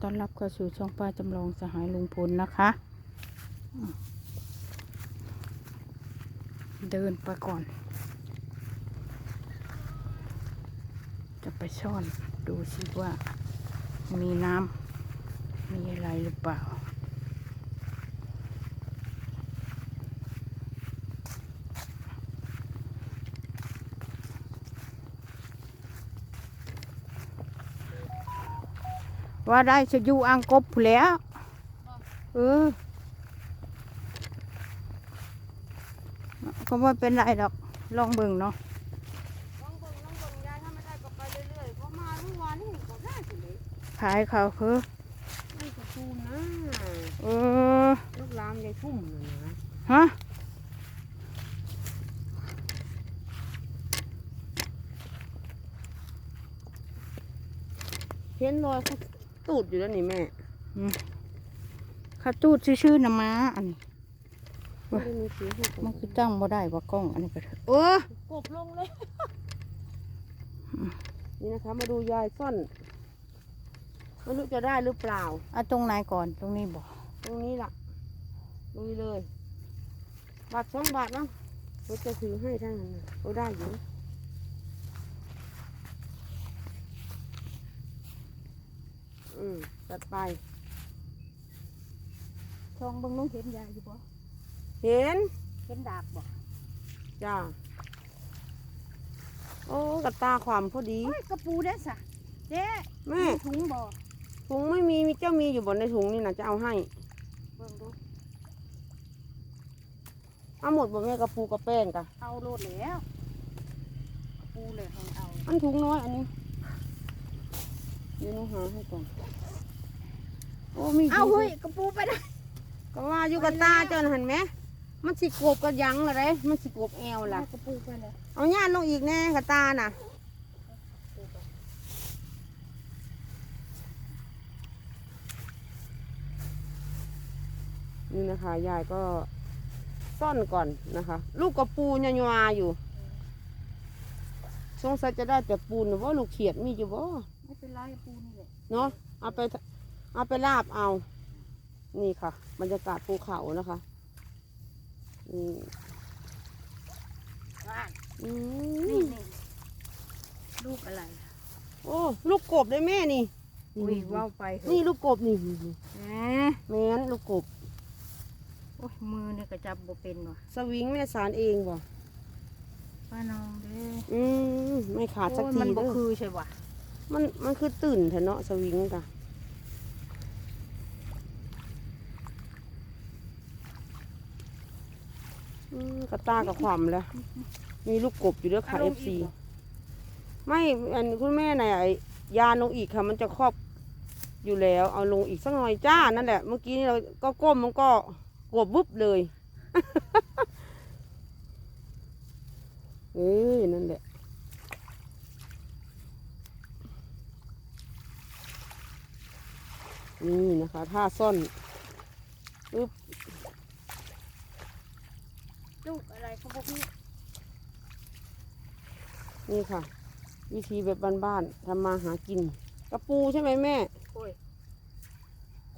ต้อนรับเข้าสู่ช่องป้าจำลองสหายลุงพลนะคะ เดินไปก่อน จะไปช่อนดูสิว่ามีน้ำมีอะไรหรือเปล่า ว่าได้จะอยู่อ่างกบพู้นแหล้วเออก็ไม่เป็นไรดอกลองเบิ่งเนาะลองเบิ่งลองเบิ่งยายถ้าไม่ได้ก็ไปเรื่อยๆเพราะมาเมื่อวานนี่ก็ได้สิเลยขายเขาคือนี่กระปูนะเออลูกลามยายทุ่มน่ะนะฮะเห็นรอยเขา ตูดอยู่แล้วนี่แม่ข้าตูดชื่อๆนะมาอันนี้ไม่ได้มีสีให้มันคือจ้างบ่ได้ว่ากล้องอันนี้ก็เถอะเออกบลงเลย นี่นะคะ มาดูยายซ่อนไม่รู้จะได้หรือเปล่าเอาตรงไหนก่อนตรงนี้บอกตรงนี้ล่ะตรงนี้เลย บาทสองบาทเนาะเราจะถือให้ทั้งนั้นน่ะเราได้อยู่ อืมจัดไป ช่องเบิ่งลุงเห็นยายอยู่บ่เห็น เห็นดากบ่จ้า โอ้กระตาความพอดี โอ้ยกระปูได้สะเจ๊แม่ มีถุงบ่ถุงไม่มีมีเจ้ามีอยู่บนในถุงนี่นะจะเอาให้ เบิ่งดู เอาหมดบนแม่กระปูกระแป้งกะเอาโลดแล้วกระปูเลยให้เอา อันถุงน้อยอันนี้เดี๋ยวหนูหาให้ก่อนโอ้มีเอาถุงเฮ้ยกระปูไปได้ก็ว่าอยู่กับตาเจ้าน่ะเห็นไหมมันสิกบกระยังอะไรมันสิกบแอวล่ะกระปูไปเลยเอาญาติลงอีกแน่กับตาน่ะนี่นะคะยายก็ซ่อนก่อนนะคะ ลูกกระปูญยวาอยู่สงสัยจะได้แต่ปูนหรือว่าลูกเขียดมีอยู่บ่ไม่ เป็นไรกระปูนี่แหละเนาะเอาไปทเอาไปลาบเอา นี่ค่ะบรรยากาศภูเขานะคะนี่ว่านอืนี่มนี่ลูกอะไรโอ้ลูกกบได้แม่นี่อุ้ยว่าวไปเถอะนี่ลูกกบนี่นี่นี่แหมแม่นลูกกบ โอ้ยมือนี่ก็จับบ่เป็นว่ะสวิงแม่สารเองบ่ป้าน้องเด้อืมไม่ขาดสักโอ้ยทีมันบ่เด้อคือใช่ป่ะ มันมันคือตื่นเถอะเนาะสวิงกะอืมกระตากับความแล้วมีลูกกบอยู่ด้วยค่ะเอฟซีไม่อันคุณแม่ไหนไอ้ยาลงอีกค่ะ มันจะครอบอยู่แล้ว เอาลงอีกสักหน่อยจ้านั่นแหละ เมื่อกี้นี่เราก็ก้มมันก็กวบวุบเลย เอ้ยนั่นแหละ นี่นะคะท่าซ่อนปึ๊บลูกอะไรเขาบอกนี่นี่ค่ะ วิธีแบบบ้านๆทำมาหากินกระปูใช่ไหมแม่โอ้ย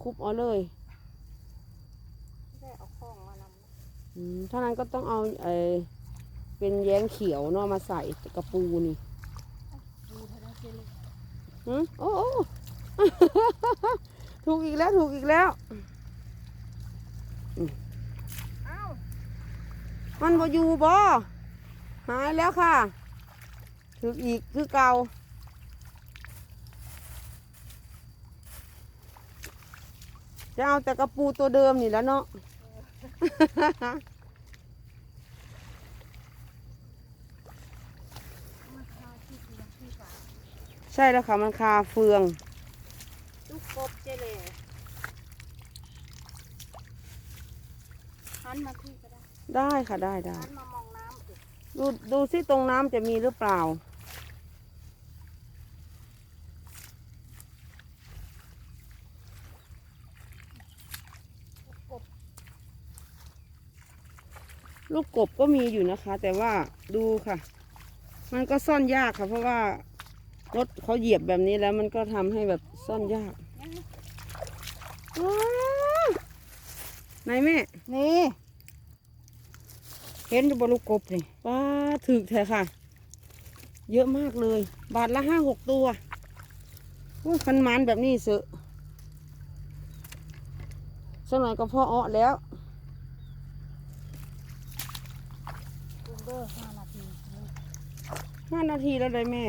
คุบเอาเลยได้เอาข้องมานำอืมถ้านั้นก็ต้องเอาไอเป็นแย้งเขียวเนาะมาใส่กระปูนี่ดูเท่านั้นเสียเลยหืมโอ้โอ้ ถูกอีกแล้วถูกอีกแล้วมันบ่อยู่บ่หายแล้วค่ะ ถูกอีกคือเก่าจะเอาแต่กระปูตัวเดิมนี่แล้วเนาะใช่แล้วค่ะ มันคาเฟือง ลูกกบเจเลยหันมาที่ก็ ได้ได้ค่ะได้ได้หันมามองน้ำสิดูดูซิตรงน้ำจะมีหรือเปล่า ลูกกบก็มีอยู่นะคะ แต่ว่าดูค่ะ มันก็ซ่อนยากค่ะ เพราะว่ารถเขาเหยียบแบบนี้แล้วมันก็ทำให้แบบซ่อนยากงั้นว้าวไหนแม่ นี่เห็นอยู่บลูกกบนี่ป้าถึกแท้ค่ะ เยอะมากเลย บาทละห้าหกตัวโอ้ยคันมันแบบนี้เสอะสักหน่อยก็พออ้อแล้วห้านาทีห้านาทีแล้วเลยแม่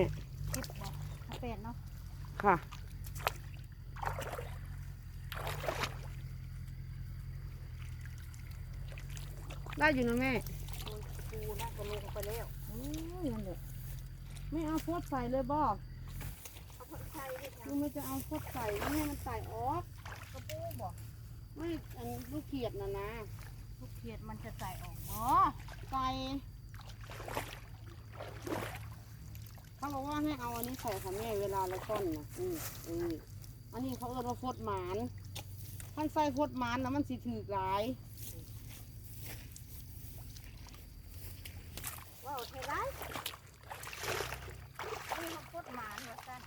คลิปบเป็นเนาะ ค่ะ ได้อยู่นะแม่ ปูน่าจะลงไปแล้วโอ้ยนั่นแหละไม่เอาโพดใส่เลยบ่เอาผักไทยให้ลูกไม่จะเอาโพดใส่ไม่ให้มันไต่ออกกระปูบอกไม่อันลูกเขียดนะนะลูกเขียดมันจะใส่ออกอ๋อใส่เขาบอกว่าให้เอาอันนี้ใส่ค่ะแม่เวลาเราต้นนะอืมอืมอันนี้เขาเอิ้นว่าโพดหมานท่านใส่โพดหมานนะมันสิถือหลายาวเทไรนี่มันโคตรหมานเหรอกัน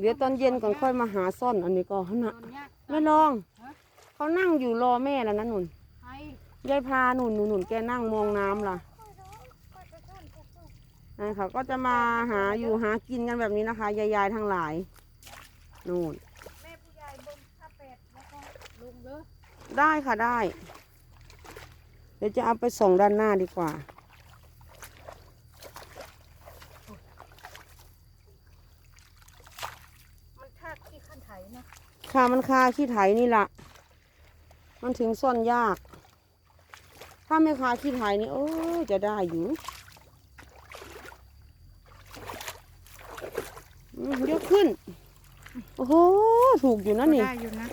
เดี๋ยวตอนเย็นก่อนค่อยมาหาซ่อนอันนี้ก็เขาโดน่ะนยากไม่ลองฮะเขานั่งอยู่รอแม่แล้วนะหนุนไอ้ยายพาหนุนหนุนหนุนแกนั่งมองน้ำล่ะนะเขาก็จะมาหาอยู่หากินกันแบบนี้นะคะยายๆทั้งหลายนู่นแม่ผู้ใหญ่เบิ้งถ้าเป็ดแล้วก็ลุงเด้อได้ค่ะได้เดี๋ยวจะเอาไปส่งด้านหน้าดีกว่า มันท่าขี้ขั้นไถนะค่ะมันคาขี้ไถนี่ละมันถึงซ่อนยาก ถ้าไม่คาขี้ไถนี่โอ้ยจะได้อยู่อืมยกขึ้น โอ้โห ถูกอยู่นะนี่ก็ได้อยู่นะ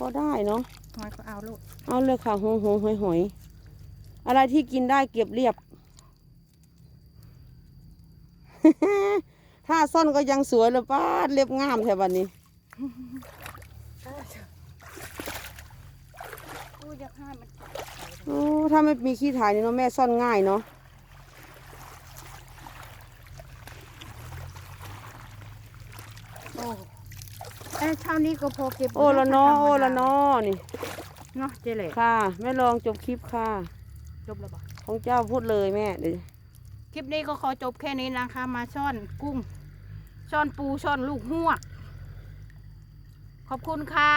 ก็ได้เนาะหอยก็เอาลูก เอาเลยค่ะหงหงหอยหอย อะไรที่กินได้เก็บเรียบ ถ้าซ่อนก็ยังสวยเลยป้าดเรียบงามแถวบันนี้อู้อยากให้มันโอ้ถ้าไม่มีขี้ถ่ายนี่เนาะแม่ซ่อนง่ายเนาะโอ้เอ้ยเท่านี้ก็พอเก็บ โอ้ละเนาะธรรมดาโอ้ละเนาะนี่ เนาะเจเล่ค่ะ แม่ลองจบคลิปค่ะ จบแล้วบ่ของเจ้าพูดเลยแม่เดี๋ยวคลิปนี้ก็ขอจบแค่นี้นะคะ มาช่อนกุ้ง ช่อนปูช่อนลูกหวก ขอบคุณค่ะ